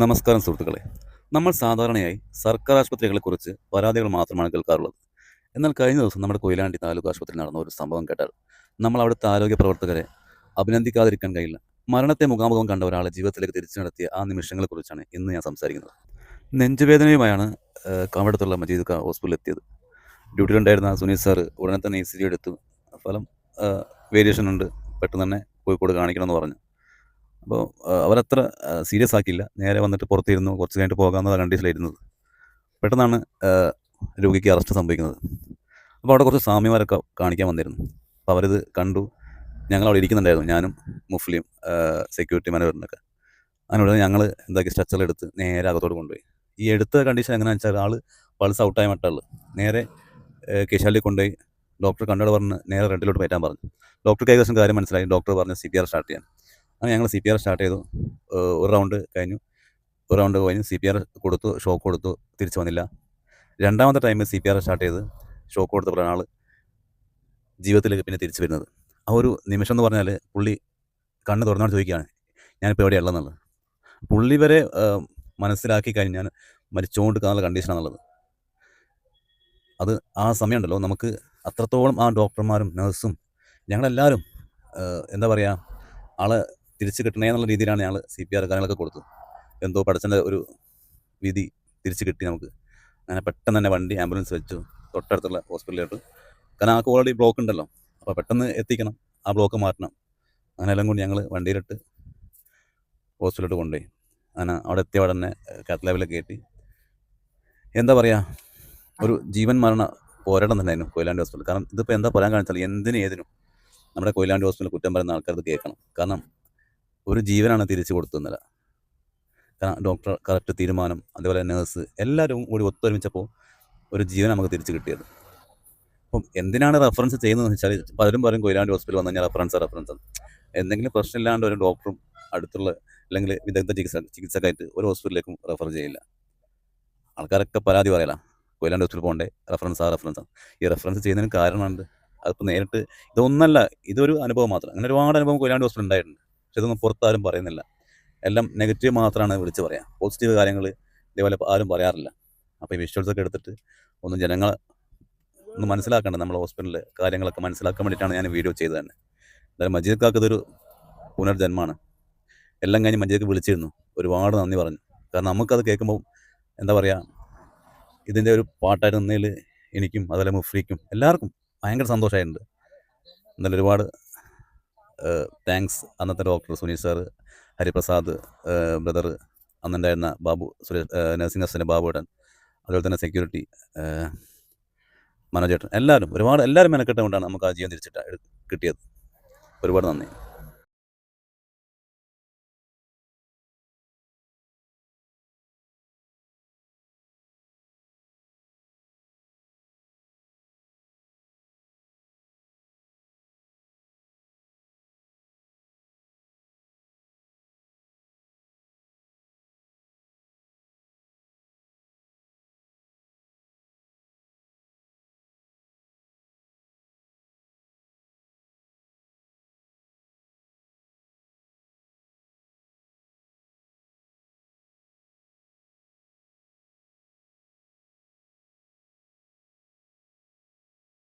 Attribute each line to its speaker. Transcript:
Speaker 1: നമസ്കാരം സുഹൃത്തുക്കളെ. നമ്മൾ സാധാരണയായി സർക്കാർ ആശുപത്രികളെക്കുറിച്ച് പരാതികൾ മാത്രമാണ് കേൾക്കാറുള്ളത്. എന്നാൽ കഴിഞ്ഞ ദിവസം നമ്മുടെ കൊയിലാണ്ടി താലൂക്ക് ആശുപത്രിയിൽ നടന്ന ഒരു സംഭവം കേട്ടാൽ നമ്മൾ അവിടുത്തെ ആരോഗ്യ പ്രവർത്തകരെ അഭിനന്ദിക്കാതിരിക്കാൻ കഴിയില്ല. മരണത്തെ മുഖാമുഖം കണ്ട ഒരാളെ ജീവിതത്തിലേക്ക് തിരിച്ചു നടത്തിയ ആ നിമിഷങ്ങളെക്കുറിച്ചാണ് ഇന്ന് ഞാൻ സംസാരിക്കുന്നത്. നെഞ്ചുവേദനയുമായാണ് കാവടത്തുള്ള മജീദ് ഖാ ഹോസ്പിറ്റലിൽ എത്തിയത്. ഡ്യൂട്ടിയിലുണ്ടായിരുന്ന സുനീൽ സാറ് ഉടനെ തന്നെ ഇ സി ജി എടുത്തു. ഫലം വേരിയേഷൻ ഉണ്ട്. പെട്ടെന്ന് തന്നെ കോഴിക്കോട് കാണിക്കണമെന്ന് പറഞ്ഞു. അപ്പോൾ അവരത്ര സീരിയസ് ആക്കിയില്ല. നേരെ വന്നിട്ട് പുറത്തിരുന്നു. കുറച്ച് കഴിഞ്ഞിട്ട് പോകാമെന്നുള്ള കണ്ടീഷനിലായിരുന്നത്. പെട്ടെന്നാണ് രോഗിക്ക് അറസ്റ്റ് സംഭവിക്കുന്നത്. അപ്പോൾ അവിടെ കുറച്ച് സ്വാമിമാരൊക്കെ കാണിക്കാൻ വന്നിരുന്നു. അപ്പോൾ അവരിത് കണ്ടു. ഞങ്ങൾ അവിടെ ഇരിക്കുന്നുണ്ടായിരുന്നു. ഞാനും മുഫ്ലിയും സെക്യൂരിറ്റി മാനേജറിനൊക്കെ. അതിനുടനെ ഞങ്ങൾ എന്താക്കി സ്ട്രെച്ചറിലെടുത്ത് നേരെ അകത്തോട് കൊണ്ടുപോയി. ഈ എടുത്ത കണ്ടീഷൻ എങ്ങനെയാണെന്ന് വെച്ചാൽ ആൾ പൾസ് ഔട്ടായ മട്ടുള്ളു നേരെ കേശാലി കൊണ്ടുപോയി. ഡോക്ടർ കണ്ടോട് പറഞ്ഞ് നേരെ റെഡിലോട്ട് പറ്റാൻ പറഞ്ഞു. ഡോക്ടർക്ക് ഏകദേശം കാര്യം മനസ്സിലായി. ഡോക്ടർ പറഞ്ഞ് സി പി ആർ സ്റ്റാർട്ട് ചെയ്യാൻ അങ്ങനെ ഞങ്ങൾ സി പി ആർ സ്റ്റാർട്ട് ചെയ്തു. ഒരു റൗണ്ട് കഴിഞ്ഞു. ഒരു റൗണ്ട് കഴിഞ്ഞ് സി പി ആർ കൊടുത്തു ഷോക്ക് കൊടുത്തു തിരിച്ചു വന്നില്ല. രണ്ടാമത്തെ ടൈമിൽ സി പി ആർ സ്റ്റാർട്ട് ചെയ്ത് ഷോക്ക് കൊടുത്തപ്പോഴാണ് ആൾ ജീവിതത്തിലേക്ക് പിന്നെ തിരിച്ചു വരുന്നത്. ആ ഒരു നിമിഷം എന്ന് പറഞ്ഞാൽ പുള്ളി കണ്ണ് തുറന്നാണ് ചോദിക്കുകയാണ് ഞാനിപ്പോൾ എവിടെയുള്ളതെന്നുള്ളത് പുള്ളി വരെ മനസ്സിലാക്കി മനസ്സിലാക്കി ഞാൻ മരിച്ചുകൊണ്ട് കാണുന്ന കണ്ടീഷനാണുള്ളത് അത് ആ സമയമുണ്ടല്ലോ നമുക്ക് അത്രത്തോളം ആ ഡോക്ടർമാരും നഴ്സും ഞങ്ങളെല്ലാവരും എന്താ പറയുക ആളെ തിരിച്ച് കിട്ടണേ എന്നുള്ള രീതിയിലാണ് ഞങ്ങൾ സി പി ആർ കാര്യങ്ങളൊക്കെ കൊടുത്തത്. എന്തോ പഠിച്ചന്റെ ഒരു വിധി തിരിച്ചു കിട്ടി നമുക്ക്. അങ്ങനെ പെട്ടെന്ന് തന്നെ വണ്ടി ആംബുലൻസ് വെച്ചു. തൊട്ടടുത്തുള്ള ഹോസ്പിറ്റലിലോട്ട്. കാരണം ആ ഓൾറെഡി ബ്ലോക്ക് ഉണ്ടല്ലോ. അപ്പോൾ പെട്ടെന്ന് എത്തിക്കണം. ആ ബ്ലോക്ക് മാറ്റണം. അങ്ങനെ എല്ലാം കൊണ്ട് ഞങ്ങൾ വണ്ടിയിലിട്ട് ഹോസ്പിറ്റലിലോട്ട് കൊണ്ടുപോയി. അങ്ങനെ അവിടെ എത്തിയ അവിടെ തന്നെ കാത്ത് കയറ്റി. എന്താ പറയുക ഒരു ജീവൻ മരണ പോരാട്ടം തന്നെയായിരുന്നു കൊയിലാണ്ടി ഹോസ്പിറ്റൽ. കാരണം ഇതിപ്പോൾ എന്താ പറയാൻ കാണിച്ചാൽ എന്തിനും ഏതിനും നമ്മുടെ കൊയിലാണ്ടി ഹോസ്പിറ്റലിൽ കുറ്റം പറയുന്ന ആൾക്കാർ കേൾക്കണം. കാരണം ഒരു ജീവനാണ് തിരിച്ചു കൊടുത്തുന്നില്ല കാരണം ഡോക്ടർ കറക്റ്റ് തീരുമാനം അതേപോലെ നേഴ്സ് എല്ലാവരും കൂടി ഒത്തൊരുമിച്ചപ്പോൾ ഒരു ജീവൻ നമുക്ക് തിരിച്ചു കിട്ടിയത്. അപ്പം എന്തിനാണ് റെഫറൻസ് ചെയ്യുന്നതെന്ന് വെച്ചാൽ പലരും പറയും കൊയിലാണ്ടി ഹോസ്പിറ്റൽ വന്നു കഴിഞ്ഞാൽ റെഫറൻസ് റെഫറൻസ് എന്തെങ്കിലും പ്രശ്നമില്ലാണ്ട് ഒരു ഡോക്ടറും അടുത്തുള്ള അല്ലെങ്കിൽ വിദഗ്ധ ചികിത്സ ചികിത്സക്കായിട്ട് ഒരു ഹോസ്പിറ്റലിലേക്കും റെഫർ ചെയ്യില്ല. ആൾക്കാരൊക്കെ പരാതി പറയല കൊയിലാണ്ടി ഹോസ്പിറ്റൽ പോകണ്ടേ റെഫറൻസ് ആ റെഫറൻസ് ഈ റെഫറൻസ് ചെയ്യുന്നതിന് കാരണമുണ്ട്. അതിപ്പോൾ നേരിട്ട് ഇതൊന്നല്ല ഇതൊരു അനുഭവം മാത്രം. അങ്ങനെ ഒരുപാട് അനുഭവം കൊയിലാണ്ടി ഹോസ്പിറ്റൽ ഉണ്ടായിട്ടുണ്ട്. ഇതൊന്നും പുറത്താരും പറയുന്നില്ല. എല്ലാം നെഗറ്റീവ് മാത്രമാണ് വിളിച്ച് പറയാം. പോസിറ്റീവ് കാര്യങ്ങൾ ഇതേപോലെ ആരും പറയാറില്ല. അപ്പോൾ ഈ വിഷ്വൽസ് ഒക്കെ എടുത്തിട്ട് ഒന്ന് ജനങ്ങൾ ഒന്ന് മനസ്സിലാക്കേണ്ടത് നമ്മളെ ഹോസ്പിറ്റലിലെ കാര്യങ്ങളൊക്കെ മനസ്സിലാക്കാൻ വേണ്ടിയിട്ടാണ് ഞാൻ വീഡിയോ ചെയ്തത് തന്നെ. എന്തായാലും മജീദ് കാക്ക് ഇതൊരു പുനർജന്മമാണ്. എല്ലാം കഴിഞ്ഞ് മജീദ് വിളിച്ചിരുന്നു. ഒരുപാട് നന്ദി പറഞ്ഞു. കാരണം നമുക്കത് കേൾക്കുമ്പോൾ എന്താ പറയുക ഇതിന്റെ ഒരു പാട്ടായിട്ട് നിന്നതിൽ എനിക്കും അതുപോലെ മുഫ്രീക്കും എല്ലാവർക്കും ഭയങ്കര സന്തോഷമായിട്ടുണ്ട്. എന്നാലും ഒരുപാട് താങ്ക്സ് അന്നത്തെ doctor Sunil sir Hariprasad brother അന്നുണ്ടായിരുന്ന ബാബു സുരേഷ് നഴ്സിംഗ് അസിസ്റ്റന്റ് ബാബുവേട്ടൻ അതുപോലെ തന്നെ സെക്യൂരിറ്റി മനോജേട്ടൻ എല്ലാവരും ഒരുപാട് എല്ലാവരും മെനക്കെട്ടുകൊണ്ടാണ് നമുക്ക് ആ ജീവൻ തിരിച്ചിട്ട് കിട്ടിയത്. ഒരുപാട് നന്ദി.